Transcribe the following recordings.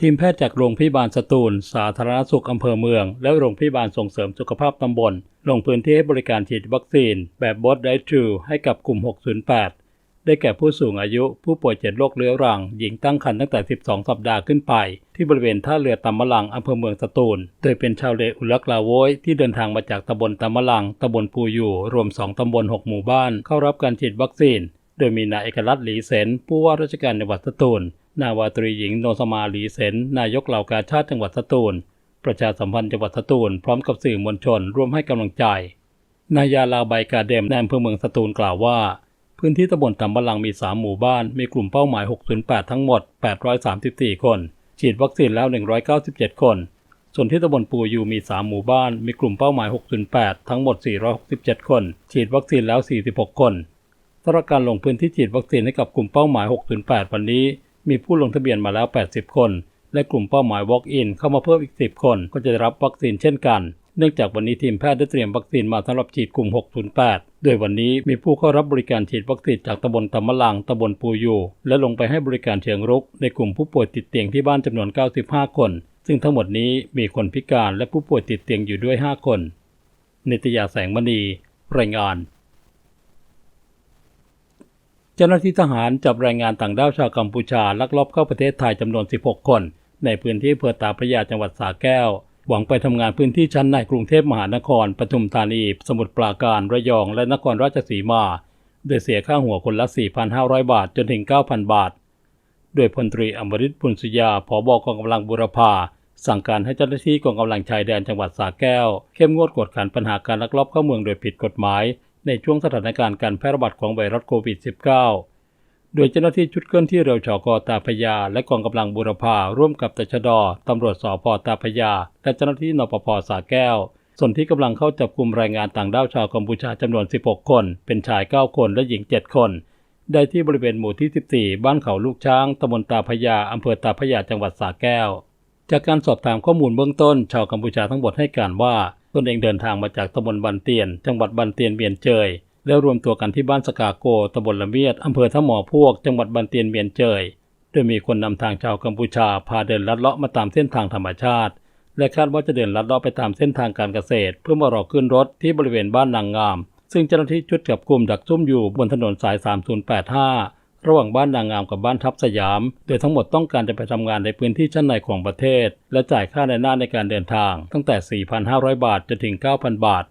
ทีมแพทย์จากโรงพยาบาลสตูล สาธารณสุขอำเภอเมือง และโรงพยาบาลส่งเสริมสุขภาพตำบล ลงพื้นที่ให้บริการฉีดวัคซีน แบบบอสไดทรูให้กับกลุ่ม 608 ได้แก่ผู้สูงอายุ ผู้ป่วยเจ็ดโรคเรื้อรัง หญิงตั้งครรภ์ตั้งแต่ 12 สัปดาห์ขึ้นไป ที่บริเวณท่าเรือตำมะลังอำเภอเมืองสตูล โดยเป็นชาวเลอุลักลาโวยที่เดินทางมาจากตำบลตำมะลังตำบลปูอยู่ รวม 2 ตำบล 6 หมู่บ้านเข้ารับการฉีดวัคซีน โดยมีนายเอกลักษณ์หลีเสนผู้ว่าราชการจังหวัดสตูล นาวาตรีหญิงโนสมาหลีเสนนายกเหล่ากาชาติจังหวัดสตูล ประชาสัมพันธ์จังหวัดสตูล พร้อมกับสื่อมวลชนร่วมให้กำลังใจ นายาลาใบกาเดมในอำเภอเมืองสตูลกล่าวว่า พื้นที่ตำบลตำบะลังมี 3 หมู่บ้าน มีกลุ่มเป้าหมาย 608 ทั้งหมด 834 คน ฉีดวัคซีนแล้ว 197 คน ส่วนที่ตำบลปูยูมี 3 หมู่บ้าน มีกลุ่มเป้าหมาย 608 ทั้งหมด 467 คน ฉีดวัคซีนแล้ว 46 คนสำหรับการลงพื้นที่ฉีดวัคซีนให้กับกลุ่มเป้าหมาย 608 วันนี้ มีผู้ลงทะเบียนมาแล้ว 80 คน และกลุ่มเป้าหมาย Walk-in เข้ามาเพิ่มอีก 10 คน ก็จะได้รับวัคซีนเช่นกัน เนื่องจากวันนี้ทีมแพทย์ได้เตรียมวัคซีนมาสำหรับฉีดกลุ่ม 608 โดยวันนี้มีผู้เข้ารับบริการฉีดวัคซีนจากตำบลตำมะลังตำบลปูยูและลงไปให้บริการเชิงรุก ในกลุ่มผู้ป่วยติดเตียงที่บ้านจำนวน 95 คน ซึ่งทั้งหมดนี้มีคนพิการและผู้ป่วยติดเตียงอยู่ด้วย 5 คน นิตยาแสงมณีรายงาน เจ้าหน้าที่ทหารจับแรงงานต่างด้าวชาวกัมพูชาลักลอบเข้าประเทศไทยจำนวน 16 คน ในพื้นที่อำเภอตาพระยาจังหวัดสระแก้ว หวังไปทำงานพื้นที่ชั้นในกรุงเทพมหานคร ปทุมธานี สมุทรปราการ ระยอง และนครราชสีมา โดยเสียค่าหัวคนละ 4,500 บาทจนถึง 9,000 บาท โดยพลตรีอมริตปุณสุยาผอบกองกำลังบุรพาสั่งการให้เจ้าหน้าที่กองกำลังชายแดนจังหวัดสระแก้ว เข้มงวดกวดขันปัญหาการลักลอบเข้าเมืองโดยผิดกฎหมาย ในช่วงสถานการณ์การแพร่ระบาดของไวรัสโควิด -19 โดยเจ้าหน้าที่ชุดเคลื่อนที่เร็วชกตาพยา และกองกำลังบุรพาร่วมกับตชดตำรวจสพตาพยา และเจ้าหน้าที่นปภสาแก้ว ส่วนที่กำลังเข้าจับกลุ่มแรงงานต่างด้าวชาวกัมพูชาจำนวน 16 คน เป็นชาย 9 คนและหญิง 7 คน ได้ที่บริเวณหมู่ที่ 14 บ้านเขาลูกช้างตำบลตาพยาอำเภอตาพยาจังหวัดสาแก้ว จากการสอบถามข้อมูลเบื้องต้น ชาวกัมพูชาทั้งหมดให้การว่า ตนเองเดินทางมาจากตำบลบันเตียน จังหวัดบันเตียนเบียนเจย แล้วรวมตัวกันที่บ้านสกาโกตำบลละเมียดอำเภอท่าหมอพวก จังหวัดบันเตียนเมียนเจย โดยมีคนนำทางชาวกัมพูชาพาเดินลัดเลาะมาตามเส้นทางธรรมชาติ และคาดว่าจะเดินลัดเลาะไปตามเส้นทางการเกษตร เพื่อมารอขึ้นรถที่บริเวณบ้านนางงาม ซึ่งเจ้าหน้าที่ชุดจับกลุ่มดักซุ่มอยู่บนถนนสาย 3085 ระหว่างบ้านนางงามกับบ้านทับสยาม โดยทั้งหมดต้องการจะไปทำงานในพื้นที่ชั้นในของประเทศ และจ่ายค่าในหน้าในการเดินทาง ตั้งแต่ 4,500 บาทจนถึง 9,000 บาท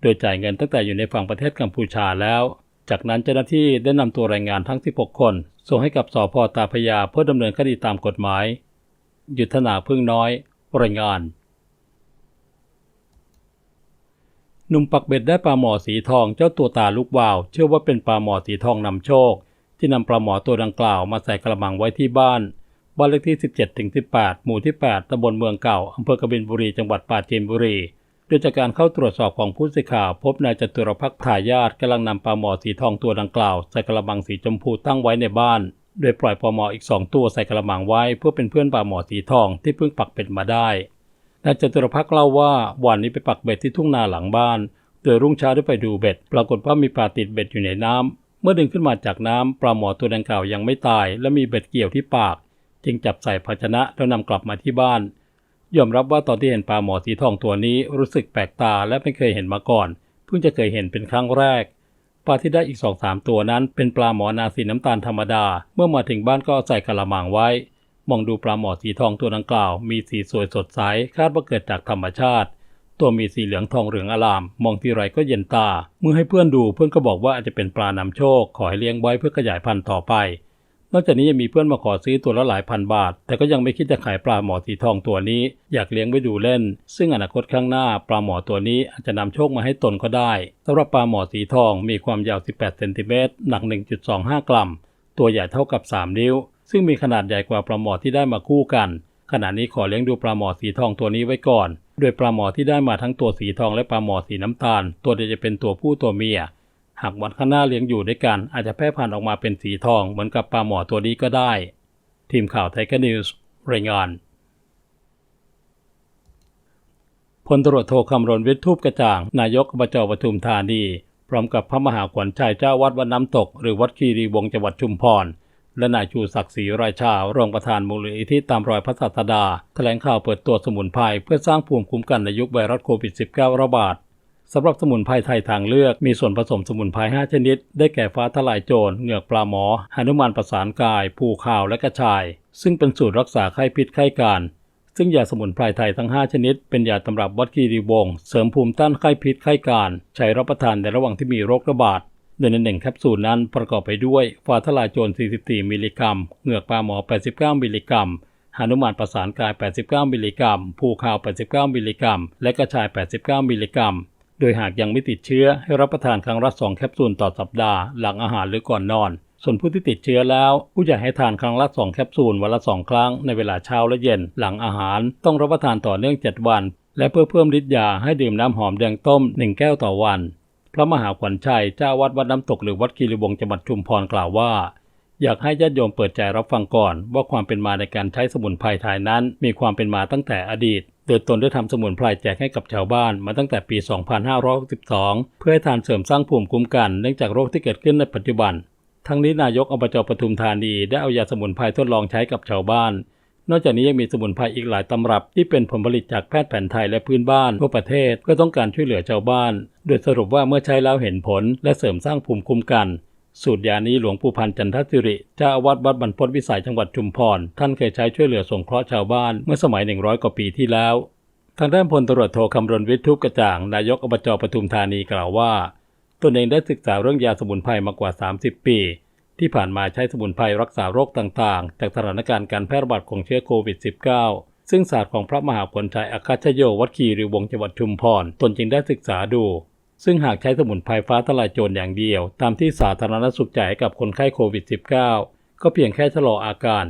โดยจ่ายเงินตั้งแต่อยู่ในฝั่งประเทศกัมพูชาแล้ว จากนั้นเจ้าหน้าที่ได้นำตัวแรงงานทั้ง 16 คน ส่งให้กับสพตาพยาเพื่อดำเนินคดีตามกฎหมาย ยุทธนาพึ่งน้อยรายงานหนุ่มปักเบ็ดได้ปลาหมอสีทองเจ้าตัวตาลูกวาว เชื่อว่าเป็นปลาหมอสีทองนำโชค ที่นำปลาหมอตัวดังกล่าวมาใส่กระมังไว้ที่บ้าน บ้านเลขที่ 17-18 หมู่ที่ 8ตำบลเมืองเก่าอำเภอกบินบุรี จังหวัดปราจีนบุรี โดยจากการเข้าตรวจสอบของผู้สื่อข่าว พบนายจตุรพักษ์ทายาทกำลังนำปลาหมอสีทองตัวดังกล่าวใส่กระมังสีชมพูตั้งไว้ในบ้าน โดยปล่อยปลาหมออีก2ตัวใส่กระมังไว้ เพื่อเป็นเพื่อนปลาหมอสีทองที่เพิ่งปักเป็ดมาได้นายจตุรพักษ์เล่าว่าวันนี้ไปปักเบ็ดที่ทุ่งนาหลังบ้านโดยรุ่งเช้าได้ไปดูเบ็ด ปรากฏว่ามีปลาติดเบ็ดอยู่ในน้ำ เมื่อดึงขึ้นมาจากน้ำปลาหมอตัวดังกล่าวยังไม่ตาย และมีเบ็ดเกี่ยวที่ปาก จึงจับใส่ภาชนะแล้วนำกลับมาที่บ้าน ยอมรับว่าตอนที่เห็นปลาหมอสีทองตัวนี้รู้สึกแปลกตาและไม่เคยเห็นมาก่อน เพิ่งจะเคยเห็นเป็นครั้งแรกปลาที่ได้อีกสองสามตัวนั้นเป็นปลาหมอนาสีน้ำตาลธรรมดา เมื่อมาถึงบ้านก็ใส่กระมังไว้ มองดูปลาหมอสีทองตัวดังกล่าว มีสีสวยสดใสคาดว่าเกิดจากธรรมชาติ ตัวมีสีเหลืองทองเหลืองอลาม มองทีไรก็เย็นตา เมื่อให้เพื่อนดูเพื่อนก็บอกว่าอาจจะเป็นปลานำโชค ขอให้เลี้ยงไว้เพื่อขยายพันธุ์ต่อไป นอกจากนี้ยังมีเพื่อนมาขอซื้อตัวละหลายพันบาท แต่ก็ยังไม่คิดจะขายปลาหมอสีทองตัวนี้ อยากเลี้ยงไว้ดูเล่น ซึ่งอนาคตข้างหน้าปลาหมอตัวนี้อาจจะนำโชคมาให้ตนก็ได้สำหรับปลาหมอสีทองมีความยาว 18 เซนติเมตร หนัก 1.25 กรัม ตัวใหญ่เท่ากับ 3 นิ้ว ซึ่งมีขนาดใหญ่กว่าปลาหมอที่ได้มาคู่กัน ขณะนี้ขอเลี้ยงดูปลาหมอสีทองตัวนี้ไว้ก่อน โดยปลาหมอที่ได้มาทั้งตัวสีทองและปลาหมอสีน้ำตาล ตัวเดียวจะเป็นตัวผู้ตัวเมีย หากวันข้างหน้าเลี้ยงอยู่ด้วยกันอาจจะแพร่พันธุ์ออกมาเป็นสีทองเหมือนกับปลาหมอตัวนี้ก็ได้ ทีมข่าวไทยนิวส์รายงานพลตรวจโทคำรณวิทย์ทูปกระจ่าง นายกอบจปทุมธานี พร้อมกับพระมหาขวัญชัยเจ้าวัดวัดน้ำตก หรือวัดคีรีวงจังหวัดชุมพร และนายชูศักดิ์ศรีราชารองประธานมูลนิธิตามรอยพระศาสดา แถลงข่าวเปิดตัวสมุนไพรเพื่อสร้างภูมิคุ้มกันในยุคไวรัสโควิด -19 ระบาดสำหรับสมุนไพรไทยทางเลือกมีส่วนผสมสมุนไพร 5 ชนิด ได้แก่ฟ้าทลายโจรเหงือกปลาหมอหนุมานประสานกาย ผูข่าวและกระชาย ซึ่งเป็นสูตรรักษาไข้พิษไข้การ ซึ่งยาสมุนไพรไทยทั้ง 5 ชนิด เป็นยาตำรับวัดคีรีวงศ์เสริมภูมิต้านไข้พิษไข้การ ใช้รับประทานในระหว่างที่มีโรคระบาด โดยในหนึ่งแคปซูลนั้นประกอบไปด้วยฟาทลายโจร 44 มิลลิกรัม เหงือกปลาหมอ 89 มิลลิกรัมหนุมานประสานกาย 89 มิลลิกรัม ภูขาว 89 มิลลิกรัม และกระชาย 89 มิลลิกรัม โดยหากยังไม่ติดเชื้อให้รับประทานครั้งละ2แคปซูลต่อสัปดาห์ หลังอาหารหรือก่อนนอน ส่วนผู้ที่ติดเชื้อแล้ว ผู้ใหญ่ให้ทานครั้งละ2แคปซูลวันละ 2 ครั้งในเวลาเช้าและเย็น หลังอาหารต้องรับประทานต่อเนื่อง 7 วัน และเพื่อเพิ่มฤทธิ์ยาให้ดื่มน้ำหอมแดงต้ม 1 แก้วต่อวัน พระมหาขวัญชัยเจ้าวัดวัดน้ำตกหรือวัดคีรีวงจังหวัดชุมพรกล่าวว่า อยากให้ญาติโยมเปิดใจรับฟังก่อน ว่าความเป็นมาในการใช้สมุนไพรไทยนั้น มีความเป็นมาตั้งแต่อดีต โดยตนได้ทำสมุนไพรแจกให้กับชาวบ้านมาตั้งแต่ปี 2562 เพื่อให้ทานเสริมสร้างภูมิคุ้มกันเนื่องจากโรคที่เกิดขึ้นในปัจจุบัน ทั้งนี้นายกอบจปทุมธานีได้เอายาสมุนไพรทดลองใช้กับชาวบ้านนอกจากนี้ยังมีสมุนไพรอีกหลายตำรับที่เป็นผลผลิตจากแพทย์แผนไทยและพื้นบ้านทั่วประเทศก็ต้องการช่วยเหลือชาวบ้าน โดยสรุปว่าเมื่อใช้แล้วเห็นผล และเสริมสร้างภูมิคุ้มกัน สูตรยานี้หลวงปู่พันธ์จันทสิริเจ้าอาวาสวัดบรรพตวิสัยจังหวัดชุมพร ท่านเคยใช้ช่วยเหลือสงเคราะห์ชาวบ้านเมื่อสมัย 100 กว่าปีที่แล้ว ทางด้านพลตรวจโทคำรณวิทย์ทุกกระจ่าง นายกอบจปทุมธานีกล่าวว่า ตนเองได้ศึกษาเรื่องยาสมุนไพรมากว่า 30 ปี ที่ผ่านมาใช้สมุนไพรรักษาโรคต่างๆ จากสถานการณ์การแพร่ระบาดของเชื้อโควิด -19 ซึ่งศาสตร์ของพระมหาผลชัยอาคาชโยวัดคีรีวงศ์จังหวัดชุมพร ตนจึงได้ศึกษาดู ซึ่งหากใช้สมุนไพรฟ้าทลายโจรอย่างเดียว ตามที่สาธารณสุขจ่ายให้กับคนไข้โควิด -19 ก็เพียงแค่ชะลออาการ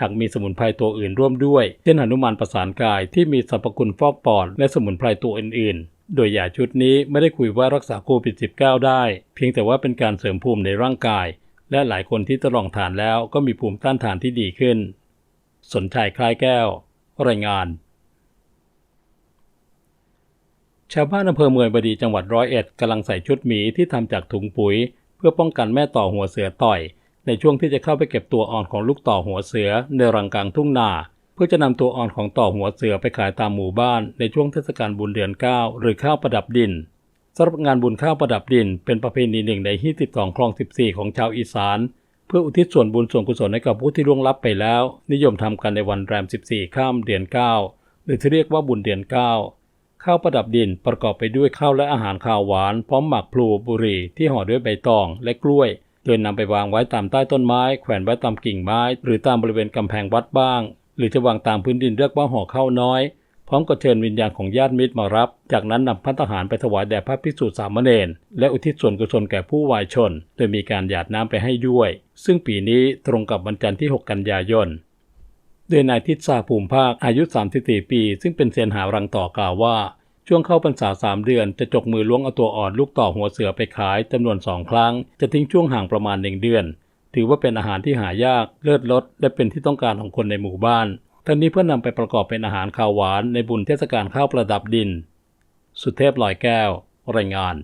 หากมีสมุนไพรตัวอื่นร่วมด้วย เช่นหนุมานประสานกายที่มีสรรพคุณฟอกปอดและสมุนไพรตัวอื่นๆ โดยยาชุดนี้ไม่ได้คุยว่ารักษาโควิด -19 ได้ เพียงแต่ว่าเป็นการเสริมภูมิในร่างกาย และหลายคนที่ทดลองทานแล้วก็มีภูมิต้านทานที่ดีขึ้น สนใจคล้ายแก้ว รายงาน ชาวบ้านอำเภอเมืองบดีจังหวัดร้อยเอ็ดกำลังใส่ชุดหมีที่ทำจากถุงปุ๋ย เพื่อป้องกันแม่ต่อหัวเสือต่อย ในช่วงที่จะเข้าไปเก็บตัวอ่อนของลูกต่อหัวเสือในรังกลางทุ่งนาเพื่อจะนำตัวอ่อนของต่อหัวเสือไปขายตามหมู่บ้านในช่วงเทศกาลบุญเดือนเก้าหรือข้าวประดับดินสำหรับงานบุญข้าวประดับดิน เป็นประเพณีหนึ่งในที่12คลอง 14 ของชาวอีสาน เพื่ออุทิศส่วนบุญส่วนกุศลให้กับผู้ที่ล่วงลับไปแล้ว นิยมทำกันในวันแรม 14 ข้ามเดือน 9 หรือที่เรียกว่าบุญเดือน 9 ข้าวประดับดินประกอบไปด้วยข้าวและอาหารข้าวหวาน พร้อมหมักพลูบุรีที่ห่อด้วยใบตองและกล้วย โดยนำไปวางไว้ตามใต้ต้นไม้ แขวนไว้ตามกิ่งไม้ หรือตามบริเวณกำแพงวัดบ้าง หรือจะวางตามพื้นดินเรียกว่าห่อข้าวน้อย พร้อมกับเชิญวิญญาณของญาติมิตรมารับ จากนั้นนำพัฒหารไปถวายแด่พระภิกษุสามเณรและอุทิศส่วนกุศลแก่ผู้วายชน โดยมีการหยาดน้ำไปให้ด้วย ซึ่งปีนี้ตรงกับวันจันทร์ที่ 6 กันยายน โดยนายทิศซาภูมิภาคอายุ 34 ปี ซึ่งเป็นเซียนหารังต่อกล่าวว่า ช่วงเข้าพรรษาสามเดือนจะจกมือล้วงเอาตัวอ่อนลูกต่อหัวเสือไปขายจำนวนสองครั้ง จะทิ้งช่วงห่างประมาณหนึ่งเดือน ถือว่าเป็นอาหารที่หายากเลิศรสและเป็นที่ต้องการของคนในหมู่บ้าน ทั้งนี้เพื่อนำไปประกอบเป็นอาหารข้าวหวานในบุญเทศกาลข้าวประดับดิน สุเทพลอยแก้ว รายงาน